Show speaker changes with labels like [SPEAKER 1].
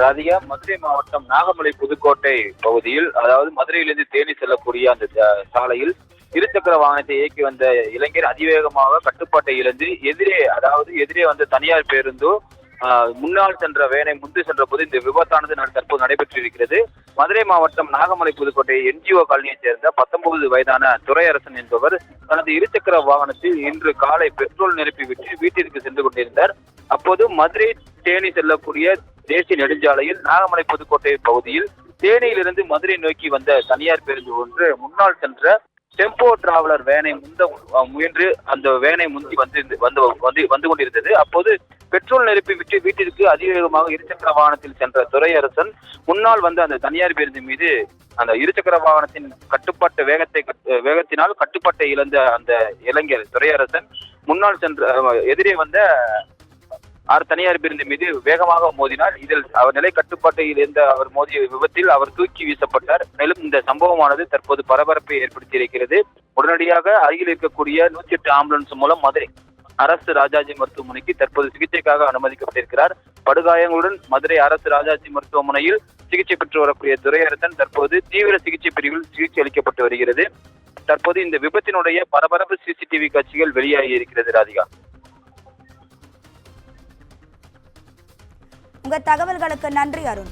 [SPEAKER 1] ராதிகா மதுரை மாவட்டம் நாகமலை புதுக்கோட்டை பகுதியில் அதாவது மதுரையிலிருந்து தேனி செல்லக்கூடிய அந்த சாலையில் இருசக்கர வாகனத்தை இயக்கி வந்த இளைஞர் அதிவேகமாக கட்டுப்பாட்டை இழந்து எதிரே அதாவது எதிரே வந்த தனியார் பேருந்தோ முன்னால் சென்ற வேனை முந்து சென்ற போது இந்த விபத்தானது தற்போது நடைபெற்றிருக்கிறது. மதுரை மாவட்டம் நாகமலை புதுக்கோட்டை என்ஜிஓ காலனியைச் சேர்ந்த பத்தொன்பது வயதான துரையரசன் என்பவர் தனது இருசக்கர வாகனத்தில் இன்று காலை பெட்ரோல் நிரப்பி விட்டு வீட்டிற்கு சென்று கொண்டிருந்தார். அப்போது மதுரை தேனி செல்லக்கூடிய தேசிய நெடுஞ்சாலையில் நாகமலை புதுக்கோட்டை பகுதியில் தேனியிலிருந்து மதுரை நோக்கி வந்த தனியார் பேருந்து ஒன்று முன்னால் சென்ற டெம்போ டிராவலர் வேனை முந்த முயன்று அந்த வேனை முந்தி வந்து வந்து வந்து வந்து கொண்டிருந்தது. அப்போது பெட்ரோல் நெருப்பி விட்டு வீட்டிற்கு அதிவேகமாக இருசக்கர வாகனத்தில் சென்ற துரையரசன் முன்னால் வந்த அந்த தனியார் பேருந்து மீது அந்த இருசக்கர வாகனத்தின் கட்டுப்பாட்டு வேகத்தை வேகத்தினால் கட்டுப்பாட்டை இழந்த அந்த இளைஞர் துரையரசன் முன்னால் சென்ற எதிரே வந்த ஆறு தனியார் பேருந்து மீது வேகமாக மோதினார். இதில் அவர் நிலை கட்டுப்பாட்டில் இருந்த அவர் மோதிய விபத்தில் அவர் தூக்கி வீசப்பட்டார். மேலும் இந்த சம்பவமானது தற்போது பரபரப்பை ஏற்படுத்தியிருக்கிறது. உடனடியாக அருகில் இருக்கக்கூடிய நூத்தி எட்டு ஆம்புலன்ஸ் மூலம் மதுரை அரசு ராஜாஜி மருத்துவமனைக்கு தற்போது சிகிச்சைக்காக அனுமதிக்கப்பட்டிருக்கிறார். படுகாயங்களுடன் மதுரை அரசு ராஜாஜி மருத்துவமனையில் சிகிச்சை பெற்று வரக்கூடிய துரையரசன் தற்போது தீவிர சிகிச்சை பிரிவில் சிகிச்சை அளிக்கப்பட்டு வருகிறது. தற்போது இந்த விபத்தினுடைய பரபரப்பு சிசிடிவி காட்சிகள் வெளியாகி இருக்கிறது ராதிகா.
[SPEAKER 2] உங்கள் தகவல்களுக்கு நன்றி அருண்.